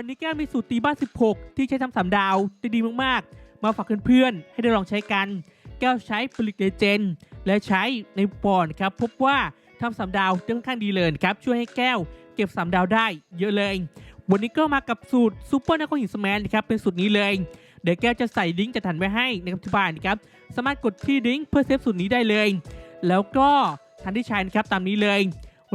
วันนี้แก้วมีสูตรตีบ้าน 16 ที่ใช้ทำสามดาวได้ดีมากๆ มาฝากเพื่อนๆ ให้ได้ลองใช้กัน แก้วใช้ผลิตเลเจนและใช้ในปอนครับ พบว่าทำสามดาวได้ค่อนข้างดีเลยครับ ช่วยให้แก้วเก็บสามดาวได้เยอะเลย วันนี้ก็มากับสูตรซูเปอร์นักหินสแมนนะครับเป็นสูตรนี้เลย เดี๋ยวแก้วจะใส่ลิงก์จะถันไว้ให้ในคำอธิบานะครับ สามารถกดที่ลิงก์เพื่อเซฟสูตรนี้ได้เลย แล้วก็ทันที่ใช้นะครับตามนี้เลย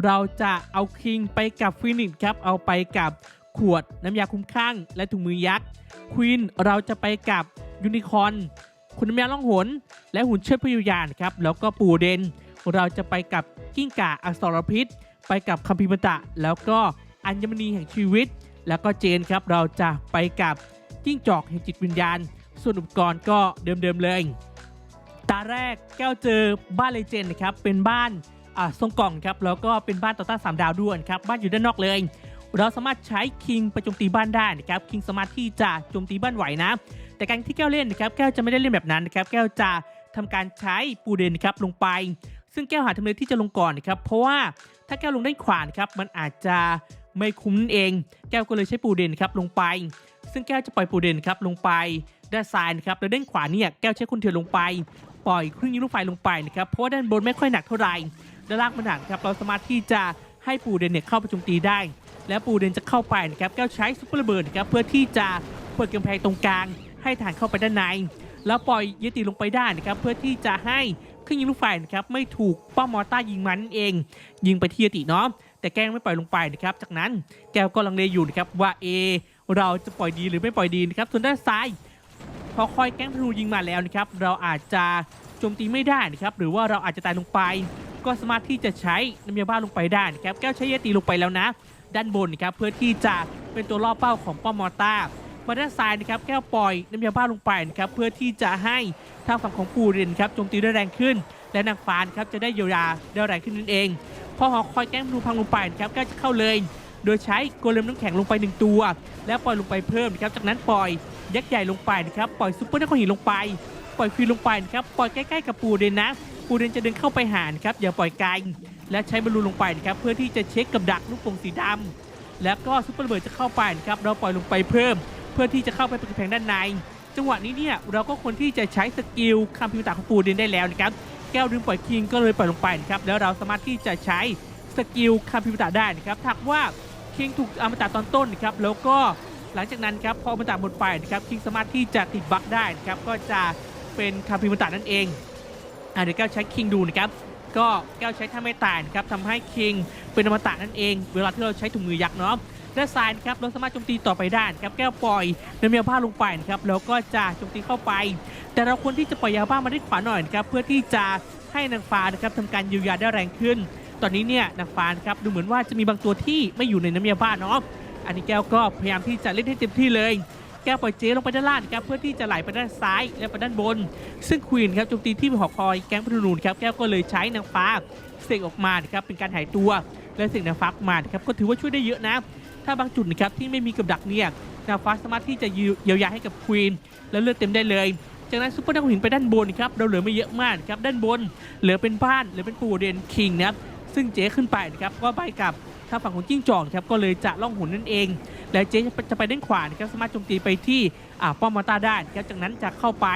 เราจะเอาคิงไปกับฟินิชครับเอาไปกับ ขวด น้ำยาคุ้มข้าง และถุงมือยักษ์ควีนเราจะไปกับยูนิคอนคุณน้ำยาล่องหน และหุ่นเชิดพยุยานครับ แล้วก็ปูเดน เราจะไปกับกิ้งก่าอักษรพิษ ไปกับคัมพิมตะ แล้วก็อัญมณีแห่งชีวิต แล้วก็เจนครับ เราจะไปกับจิ้งจอกแห่งจิตวิญญาณ ส่วนอุปกรณ์ก็เดิมๆเลย ตาแรกแก้วเจอบ้านเลเจนด์นะครับ เป็นบ้านอ่าทรงกล่องครับ แล้วก็เป็นบ้านต่อต้านสามดาวด้วยครับ บ้านอยู่ด้านนอกเลย เราสามารถใช้คิงไปโจมตีบ้านได้นะครับคิงสามารถที่จะโจมตีบ้านไหวนะ แต่การที่แก้วเล่นนะครับแก้วจะไม่ได้เล่นแบบนั้นนะครับแก้วจะทำการใช้ปูเดนนะครับลงไป ซึ่งแก้วหาทำเลที่จะลงก่อนนะครับเพราะว่าถ้าแก้วลงด้านขวานะครับมันอาจจะไม่คุ้มนั่นเอง แก้วก็เลยใช้ปูเดนครับลงไป ซึ่งแก้วจะปล่อยปูเดนครับลงไปด้านซ้ายนะครับแล้วด้านขวาเนี่ยแก้วใช้คุณเถื่อนลงไป ปล่อยเครื่องยิงลูกไฟลงไปนะครับเพราะว่าด้านบนไม่ค่อยหนักเท่าไหร่ด้านล่างมันหนักครับเราสามารถที่จะให้ปูเดนเนี่ยเข้าไปโจมตีได้ และปูเดนจะเข้าไปนะครับแก้วใช้ซุปเปอร์ระเบิดนะครับเพื่อที่จะเปิดกำแพงตรงกลาง ให้ฐานเข้าไปด้านใน แล้วปล่อยยติลงไปได้นะครับเพื่อที่จะให้เครื่องยิงลูกไฟนะครับไม่ถูกป้อมมอร์ต้ายิงมันนั่นเอง ยิงไปที่ยติเนาะแต่แก้วไม่ปล่อยลงไปนะครับจากนั้นแก้วก็ลังเลอยู่นะครับว่าเอเราจะปล่อยดีหรือไม่ปล่อยดีนะครับส่วนด้านซ้ายพอคอยแก๊งธนูยิงมาแล้วนะครับเราอาจจะโจมตีไม่ได้นะครับหรือว่าเราอาจจะตายลงไป ก็สามารถที่จะใช้น้ำยาบ้าลงไปได้นะครับแก้วใช้ยตีลงไปแล้วนะ ด้านบนนะครับเพื่อที่จะเป็นตัวล่อเป้าของป้อมมอร์ต้ามาด้านซ้ายนะครับแก้วปล่อยน้ำยาบ้าลงไปนะครับเพื่อที่จะให้ทางฝั่งของปูเรนครับโจมตีได้แรงขึ้น และนางฟ้านครับจะได้เยียวยาได้แรงขึ้นนั่นเอง พอหอคอยแก๊งธนูพังลงไปนะครับก้วจะเข้าเลย โดยใช้โกเลมน้ำแข็งลงไปหนึ่งตัว แล้วปล่อยลงไปเพิ่มนะครับจากนั้นปล่อยยักษ์ใหญ่ลงไปนะครับปล่อยซุปเปอร์นักหินลงไป ปล่อยคีนลงไปนะครับปล่อยใกล้ๆกับปูเดนนะปูเดนจะเดินเข้าไปหานครับอย่าปล่อยไกล และใช้บอลลูนลงไปนะครับเพื่อที่จะเช็คกับดักลูกโป่งสีดำแล้วก็ซุปเปอร์ระเบิดจะเข้าไปนะครับเราปล่อยลงไปเพิ่ม เพื่อที่จะเข้าไปเป็นกำแพงด้านใน จังหวะนี้เนี่ยเราก็ควรที่จะใช้สกิลคัมพิวเตอร์ของปูเดนได้แล้วนะครับแก้วลืมปล่อยคิงก็เลยปล่อยลงไปนะครับแล้วเราสามารถที่จะใช้สกิลคัมพิวเตอร์ได้นะครับถ้าหากว่าคิงถูกอมตะตอนต้นนะครับแล้วก็หลังจากนั้นครับพออมตะหมดไปนะครับคิงสามารถที่จะติดบั๊กได้นะครับก็จะเป็นคัมพิวเตอร์นั่นเองอะเดี๋ยวแก้วใช้คิงดูนะครับ ก็แก้วใช้ท่าไม่ตายนครับทำให้คิงเป็นอมตะนั่นเอง เวลาที่เราใช้ถุงมือยักษ์เนาะด้านซ้ายนครับเราสามารถโจมตีต่อไปได้ครับแก้วปล่อยน้ำยาบ้าลงไปครับแล้วก็จะโจมตีเข้าไป แต่เราควรที่จะปล่อยยาบ้ามาด้านขวาหน่อยครับเพื่อที่จะให้นางฟ้านะครับทำการเยียวยาได้แรงขึ้น ตอนนี้เนี่ยนางฟ้านครับดูเหมือนว่าจะมีบางตัวที่ไม่อยู่ในน้ำยาบ้าเนาะอันนี้แก้วก็พยายามที่จะเล่นให้เต็มที่เลย แก้วปล่อยเจลงไปด้านล่างนะครับเพื่อที่จะไหลไปด้านซ้ายและไปด้านบน ซึ่งควีนครับโจมตีที่หอคอยแก๊งพนูนครับแก้วก็เลยใช้นางฟ้าเสกออกมาครับเป็นการหายตัว และเสกนางฟ้าออกมาครับก็ถือว่าช่วยได้เยอะนะ ถ้าบางจุดนะครับที่ไม่มีกับดักเนี่ยนางฟ้าสามารถที่จะเยียวยาให้กับควีนแล้วเลือดเต็มได้เลยจากนั้นซุปเปอร์นักหินไปด้านบนครับเราเหลือไม่เยอะมากครับด้านบน เหลือเป็นบ้านเหลือเป็นปูเดนคิงนะครับซึ่งเจ๊ขึ้นไปนะครับก็ไปกับทางฝั่งของจิ้งจอกครับก็เลยจะล่องหุนนั่นเอง และเจ๊จะไปด้านขวานะครับสามารถโจมตีไปที่ป้อมมาตาได้ครับจากนั้นจะเข้าไป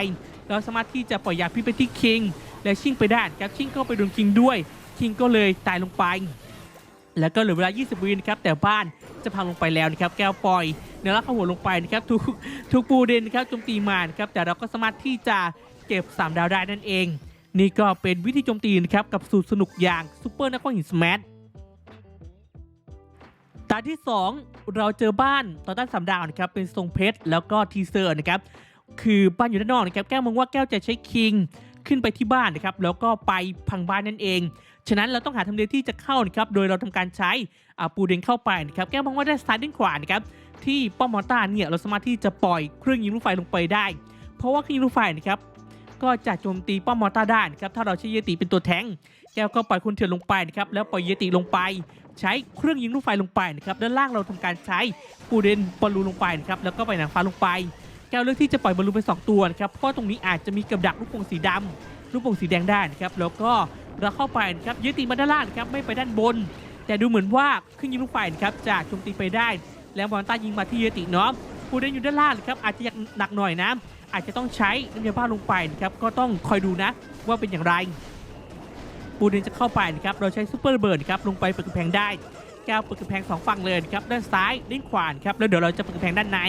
เราสามารถที่จะปล่อยยาพิษไปที่คิง และชิงไปได้ครับชิงก็ไปโดนคิงด้วยคิงก็เลยตายลงไป แล้วก็เหลือเวลา 20 วินครับแต่บ้านจะพังลงไปแล้วนะครับแก้วปล่อยเนื้อรักเข้าหัวลงไปนะครับทุกทุกปูเดนครับโจมตีมานครับแต่เราก็สามารถที่จะเก็บ 3 ดาวได้นั่นเอง นี่ก็เป็นวิธีโจมตีนะครับกับสูตรสนุกอย่างซูเปอร์นักหินสแมท ตาที่ 2 เราเจอบ้านต่อต้านสามดาวนะครับเป็นทรงเพชรแล้วก็ทีเซอร์นะครับคือบ้านอยู่ด้านนอกนะครับแก้วมองว่าแก้วจะใช้คิงขึ้นไปที่บ้านนะครับแล้วก็ไปพังบ้านนั่นเอง ฉะนั้นเราต้องหาทำเลที่จะเข้านะครับโดยเราทำการใช้อาปูเดนเข้าไปนะครับแก้วมองว่าได้านซ้ายด้านขวานะครับที่ป้อมมอต้าเนี่ยเราสามารถที่จะปล่อยเครื่องยิงลูกไฟลงไปได้ เพราะว่าเครื่องยิงลูกไฟนะครับก็จะโจมตีป้อมมอต้าได้นะครับถ้าเราใช้เยติเป็นตัวแทงแก้วก็ปล่อยคุณเถื่อนลงไปนะครับแล้วปล่อยเยติลงไป ใช้เครื่องยิงลูกไฟลงไปนะครับด้านล่างเราทำการใช้ปูเดนบอลลูนลงไปนะครับแล้วก็ปหนังฟ้าลงไปแก้วเลือกที่จะปล่อยบอลลูนไปสองตัวนะครับเพราะตรงนี้อาจจะมีกับดักลูกโป่งสีดำลูกโป่งสีแดงได้นะครับแล้วก็เราเข้าไปนะครับยึดตีมาด้านล่างครับไม่ไปด้านบน แต่ดูเหมือนว่าเครื่องยิงลูกไฟนะครับจะโจมตีไปได้ แล้วมอนต้ายิงมาที่เยติเนาะปูเดนอยู่ด้านล่างนะครับอาจจะยากหนักหน่อยนะอาจจะต้องใช้น้ำยาบ้าลงไปนะครับก็ต้องคอยดูนะว่าเป็นอย่างไร ปูเดนจะเข้าไปนะครับเราใช้ซูเปอร์ระเบิดครับลงไปเปิดกำแพงได้แก้วเปิดกำแพงสองฝั่งเลยครับด้านซ้ายด้านขวานครับแล้วเดี๋ยวเราจะเปิดกำแพงด้านใน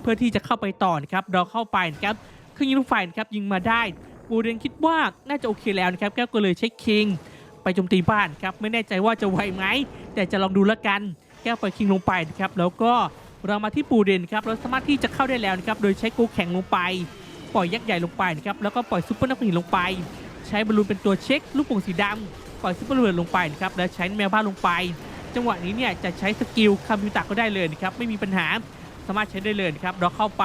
เพื่อที่จะเข้าไปต่อนะครับเราเข้าไปนะครับเครื่องยิงลูกไฟนะครับยิงมาได้ปูเดนคิดว่าน่าจะโอเคแล้วนะครับแก้วก็เลยใช้คิงไปโจมตีบ้านครับไม่แน่ใจว่าจะไหวไหมแต่จะลองดูแล้วกัน แก้วปล่อยคิงลงไปนะครับแล้วก็เรามาที่ปูเดนครับเราสามารถที่จะเข้าได้แล้วนะครับโดยใช้โกแข็งลงไป ปล่อยยักษ์ใหญ่ลงไปนะครับแล้วก็ปล่อยซุปเปอร์นักหินลงไป ใช้บอลลูนเป็นตัวเช็คลูกโป่งสีดำปล่อยซุปเปอร์เบิร์ดลงไปนะครับแล้วใช้แมวบ้านลงไป จังหวะนี้เนี่ยจะใช้สกิลคามิวตะก็ได้เลยนะครับไม่มีปัญหาสามารถใช้ได้เลยนะครับเราเข้าไป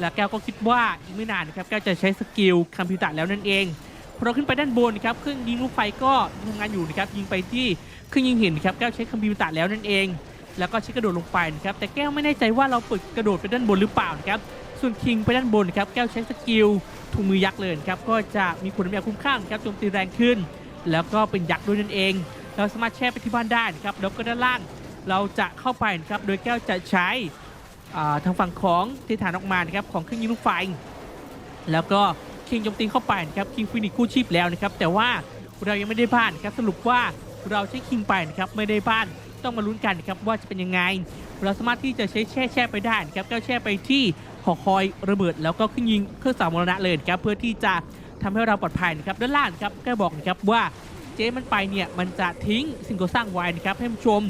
แล้วแก้วก็คิดว่าอีกไม่นานนะครับแก้วจะใช้สกิลคามิวตะแล้วนั่นเองพอเราขึ้นไปด้านบนนะครับเครื่องยิงลูกไฟก็ทำงานอยู่นะครับยิงไปที่เครื่องยิงหินนะครับแก้วใช้คามิวตะแล้วนั่นเองแล้วก็ใช้กระโดดลงไปนะครับแต่แก้วไม่แน่ใจว่าเราเปิดกระโดดไปด้านบนหรือเปล่านะครับ ส่วนคิงไปด้านบนครับแก้วใช้สกิลถุงมือยักษ์เลยครับก็จะมีผลแบบคุ้มค่านะครับโจมตีแรงขึ้น แล้วก็เป็นยักษ์ด้วยนั่นเอง เราสามารถแช่ไปที่บ้านได้นะครับแล้วก็ด้านล่างเราจะเข้าไปนะครับโดยแก้วจะใช้ทางฝั่งของที่ฐานออกมานะครับของเครื่องยิงลูกไฟ แล้วก็คิงโจมตีเข้าไปนะครับคิงฟินิกกู้ชีพแล้วนะครับแต่ว่าเรายังไม่ได้บ้านนะครับสรุปว่าเราใช้คิงไปนะครับไม่ได้บ้านต้องมาลุ้นกันนะครับว่าจะเป็นยังไง เราสามารถที่จะใช้แช่แช่ไปได้นะครับแก้วแช่ไปที่หอคอยระเบิดแล้วก็เครื่องยิงเครื่องสามมรณะเลยนะครับเพื่อที่จะทำให้เราปลอดภัยนะครับด้านล่างครับแกบอกนะครับว่าเจ๊มันไปเนี่ยมันจะทิ้งสิ่งก่อสร้างไว้นะครับให้ผู้ชม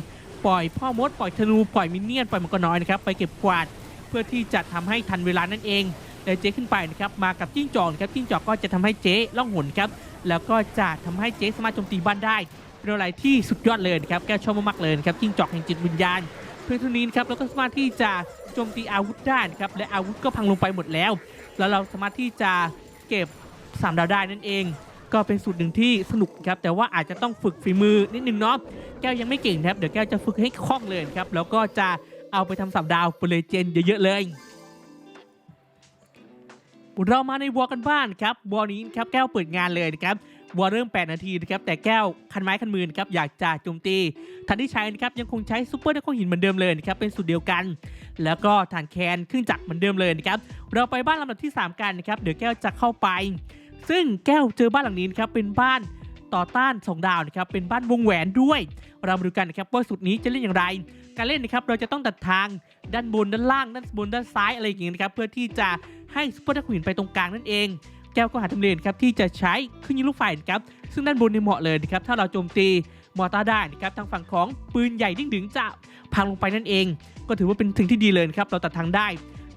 ปล่อยพ่อมดปล่อยธนูปล่อยมินเนี่ยนปล่อยมังกรน้อยนะครับไปเก็บกวาดเพื่อที่จะทำให้ทันเวลานั่นเองแต่เจ๊ขึ้นไปนะครับมากับจิ้งจอกครับจิ้งจอกก็จะทำให้เจ๊ล่องหนครับแล้วก็จะทำให้เจ๊สามารถโจมตีบ้านได้เป็นอะไรที่สุดยอดเลยนะครับแกชอบมากๆเลยครับจิ้งจอกแห่งจิตวิญญาณเพื่อนทุนนี้นครับเราก็สามารถที่จะ จมตีอาวุธได้นะครับและอาวุธก็พังลงไปหมดแล้ว แล้วเราสามารถที่จะเก็บสามดาวได้นั่นเอง ก็เป็นสูตรหนึ่งที่สนุกครับแต่ว่าอาจจะต้องฝึกฝีมือนิดนึงเนาะแก้วยังไม่เก่งครับเดี๋ยวแก้วจะฝึกให้คล่องเลยครับแล้วก็จะเอาไปทำสามดาวไปเลยเจนเยอะๆเลยเรามาในวอลกันบ้านครับวอลนี้ครับแก้วเปิดงานเลยนะครับ วอลเริ่ม 8 นาทีนะครับแต่แก้วคันไม้คันมือนะครับอยากจะโจมตีทันที่ใช้นะครับยังคงใช้ซูเปอร์นักหินเหมือนเดิมเลยนะครับเป็นสูตรเดียวกัน แล้วก็ฐานแคนครื่งจักรเหมือนเดิมเลยนะครับเราไปบ้านลำดับที่ 3 กันนะครับเดี๋ยวแก้วจะเข้าไป ซึ่งแก้วเจอบ้านหลังนี้นะครับเป็นบ้านต่อต้านสองดาวนะครับเป็นบ้านวงแหวนด้วย เรามาดูกันนะครับว่าสูตรนี้จะเล่นอย่างไร การเล่นนะครับเราจะต้องตัดทางด้านบนด้านล่างด้านบนด้านซ้ายอะไรอย่างเงี้ยนะครับเพื่อที่จะให้ซุปเปอร์นักหินไปตรงกลางนั่นเอง ก้วก็หาทำเลนครับที่จะใช้เครื่องยิงลูกไฟนะครับซึ่งด้านบนเนี่ยเหมาะเลยนะครับถ้าเราโจมตีมอร์ตาร์ได้นะครับทางฝั่งของปืนใหญ่ดิ้งดึงจะพังลงไปนั่นเอง ก็ถือว่าเป็นถึงที่ดีเลยครับเราตัดทางได้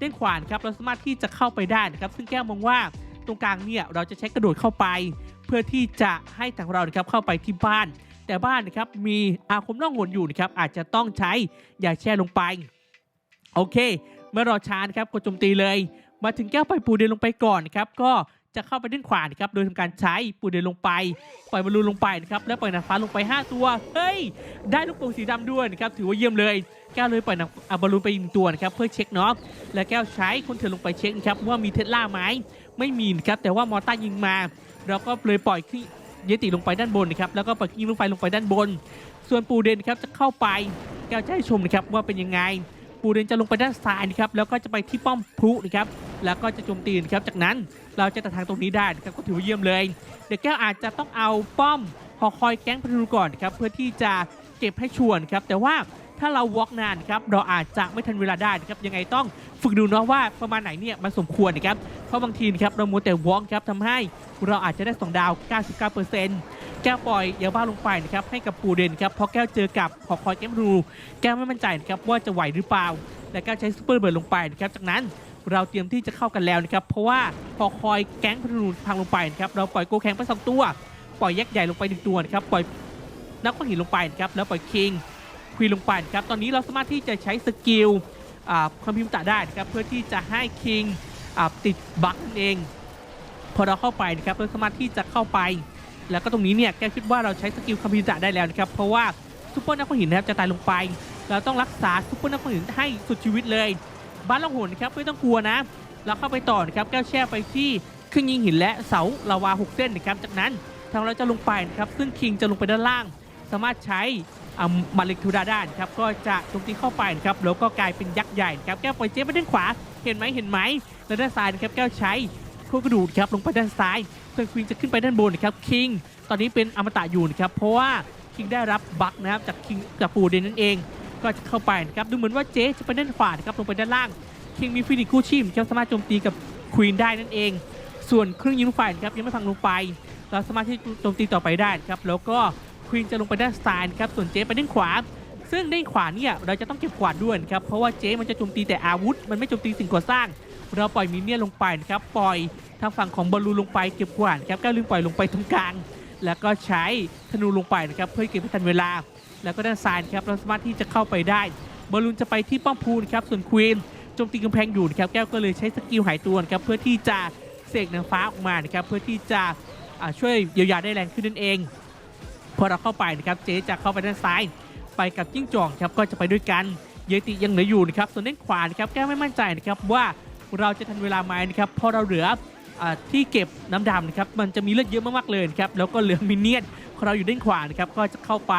ด้านขวานครับเราสามารถที่จะเข้าไปได้นะครับซึ่งแก้วมองว่าตรงกลางเนี่ยเราจะใช้กระโดดเข้าไป เพื่อที่จะให้ทางเรานะครับเข้าไปที่บ้าน แต่บ้านนะครับมีอาคมล่องหนอยู่นะครับอาจจะต้องใช้ยาแช่ลงไปโอเค เมื่อรอช้านะครับกดโจมตีเลย มาถึงแก้วไปปูเดนลงไปก่อนนะครับก็ จะเข้าไปด้านขวานะครับ โดยทำการใช้ปูเดนลงไป ปล่อยบอลลูนลงไปนะครับ แล้วปล่อยนางฟ้าลงไป 5 ตัว เฮ้ย ได้ลูกโป่งสีดำด้วยนะครับ ถือว่าเยี่ยมเลยแก้วเลยปล่อยนางอะบอลลูนไปอีกหนึ่งตัวนะครับเพื่อเช็คเนาะและแก้วใช้คนเถื่อนลงไปเช็คครับว่ามีเทสลาไหมไม่มีนะครับแต่ว่ามอต้ายิงมา เราก็เลยปล่อยขึ้นเยติลงไปด้านบนนะครับแล้วก็ปล่อยยิงลูกไฟลงไปด้านบน ส่วนปูเดนครับจะเข้าไปแก้วจะให้ชมนะครับว่าเป็นยังไง ปูเดนจะลงไปด้านซ้ายนะครับแล้วก็จะไปที่ป้อมพลุนะครับแล้วก็จะโจมตีนะครับจากนั้นเราจะตัดทางตรงนี้ได้นะครับก็ถือว่าเยี่ยมเลย เดี๋ยวแก้วอาจจะต้องเอาป้อมหอคอยแก๊งพนูก่อนนะครับเพื่อที่จะเก็บให้ชวนครับแต่ว่าถ้าเราวอล์กนานครับเราอาจจะไม่ทันเวลาได้นะครับยังไงต้องฝึกดูเนาะว่าประมาณไหนเนี่ยมันสมควรนะครับเพราะบางทีนะครับเรามัวแต่วอล์กครับทำให้เราอาจจะได้สองดาว 99% แก้วปล่อยยาบ้าลงไปนะครับให้กับปูเดนครับเพราะแก้วเจอกับหอคอยแก๊งพนูแก้วไม่มั่นใจนะครับว่าจะไหวหรือเปล่า และแก้วใช้ซูเปอร์เบิร์ดลงไปนะครับจากนั้นเราเตรียมที่จะเข้ากันแล้วนะครับเพราะว่าพอคอยแก๊งพนูพังลงไปนะครับเราปล่อยโกแข็งไปสองตัว ปล่อยยักษ์ใหญ่ลงไปหนึ่งตัวนะครับปล่อยนักก้อนหินลงไปนะครับแล้วปล่อยคิงควีลงไปนะครับตอนนี้เราสามารถที่จะใช้สกิลความพิมพ์ตะได้นะครับเพื่อที่จะให้คิงติดบั๊กนั่นเอง พอเราเข้าไปนะครับเราสามารถที่จะเข้าไป แล้วก็ตรงนี้เนี่ยแกคิดว่าเราใช้สกิลคอมพิวเตอร์ได้แล้วนะครับเพราะว่าซุปเปอร์นักก้อนหินนะครับจะตายลงไป เราต้องรักษาซุปเปอร์นักก้อนหินให้สุดชีวิตเลยบ้านล่องหนนะครับไม่ต้องกลัวนะ เราเข้าไปต่อนะครับแก้วแช่ไปที่เครื่องยิงหินและเสาลาวาหกเส้นนะครับจากนั้นทางเราจะลงไปนะครับซึ่งคิงจะลงไปด้านล่าง สามารถใช้อมาเลกทูดาด้านครับก็จะโจมตีเข้าไปนะครับแล้วก็กลายเป็นยักษ์ใหญ่นะครับแก้วปล่อยเจ๊ไปด้านขวาเห็นไหมเห็นไหมแล้วด้านซ้ายนะครับแก้วใช้โคกระดูกครับลงไปด้านซ้าย ส่วนควีนจะขึ้นไปด้านบนนะครับคิงตอนนี้เป็นอมตะอยู่นะครับเพราะว่าคิงได้รับบัคนะครับจากคิงจากปูเดนนั่นเอง ก็จะเข้าไปนะครับดูเหมือนว่าเจ๊จะไปด้านขวานะครับลงไปด้านล่างคิงมีฟินิกคู่ชีพครับสามารถโจมตีกับควีนได้นั่นเอง ส่วนเครื่องยิงไฟนะครับยังไม่พังลงไป เราสามารถที่จะโจมตีต่อไปได้นะครับแล้วก็ควีนจะลงไปด้านซ้ายนะครับส่วนเจ๊ไปด้านขวา ซึ่งด้านขวาเนี่ยเราจะต้องเก็บกวาดด้วยนะครับเพราะว่าเจ๊มันจะโจมตีแต่อาวุธ มันไม่โจมตีสิ่งก่อสร้าง เราปล่อยมินเนี่ยลงไปนะครับปล่อยทางฝั่งของบอลลูนลงไปเก็บกวาดครับก็ลืมปล่อยลงไปตรงกลางแล้วก็ใช้ธนูลงไปนะครับเพื่อเก็บให้ทันเวลา แล้วก็ด้านซ้ายครับเราสามารถที่จะเข้าไปได้บอลลูนจะไปที่ป้อมพูนครับส่วนควีนโจมตีกำแพงอยู่นะครับแก้วก็เลยใช้สกิลหายตัวนะครับเพื่อที่จะเสกนางฟ้าออกมานะครับเพื่อที่จะช่วยเยียวยาได้แรงขึ้นนั่นเอง พอเราเข้าไปนะครับเจ๊จะเข้าไปด้านซ้าย ไปกับจิ้งจอกครับก็จะไปด้วยกันเยติยังเหลืออยู่นะครับส่วนด้านขวานะครับแก้วไม่มั่นใจนะครับว่า เราจะทันเวลาไหมนะครับเพราะเราเหลืออที่เก็บน้ำดำนะครับมันจะมีเลือดเยอะมากๆเลยครับแล้วก็เหลือมินเนี่ยนของเราอยู่ด้านขวานะครับก็จะเข้าไป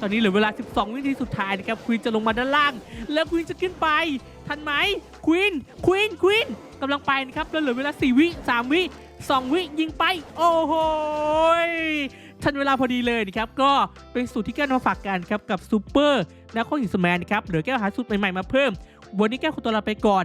ตอนนี้เหลือเวลา 12 วินาทีสุดท้ายนะครับควีนจะลงมาด้านล่าง แล้วควีนจะขึ้นไป ทันไหมควีนควีนควีนกำลังไปนะครับแล้วเหลือเวลา 4 วิ 3 วิ 2 วิยิงไป โอ้โหทันเวลาพอดีเลยนะครับก็เป็นสูตรที่แก้วมาฝากกันครับกับซูเปอร์นักข้อหินสแมนนะครับเหลือแก้วหาสูตรใหม่ๆมาเพิ่ม วันนี้แก้วขอตัวลาไปก่อน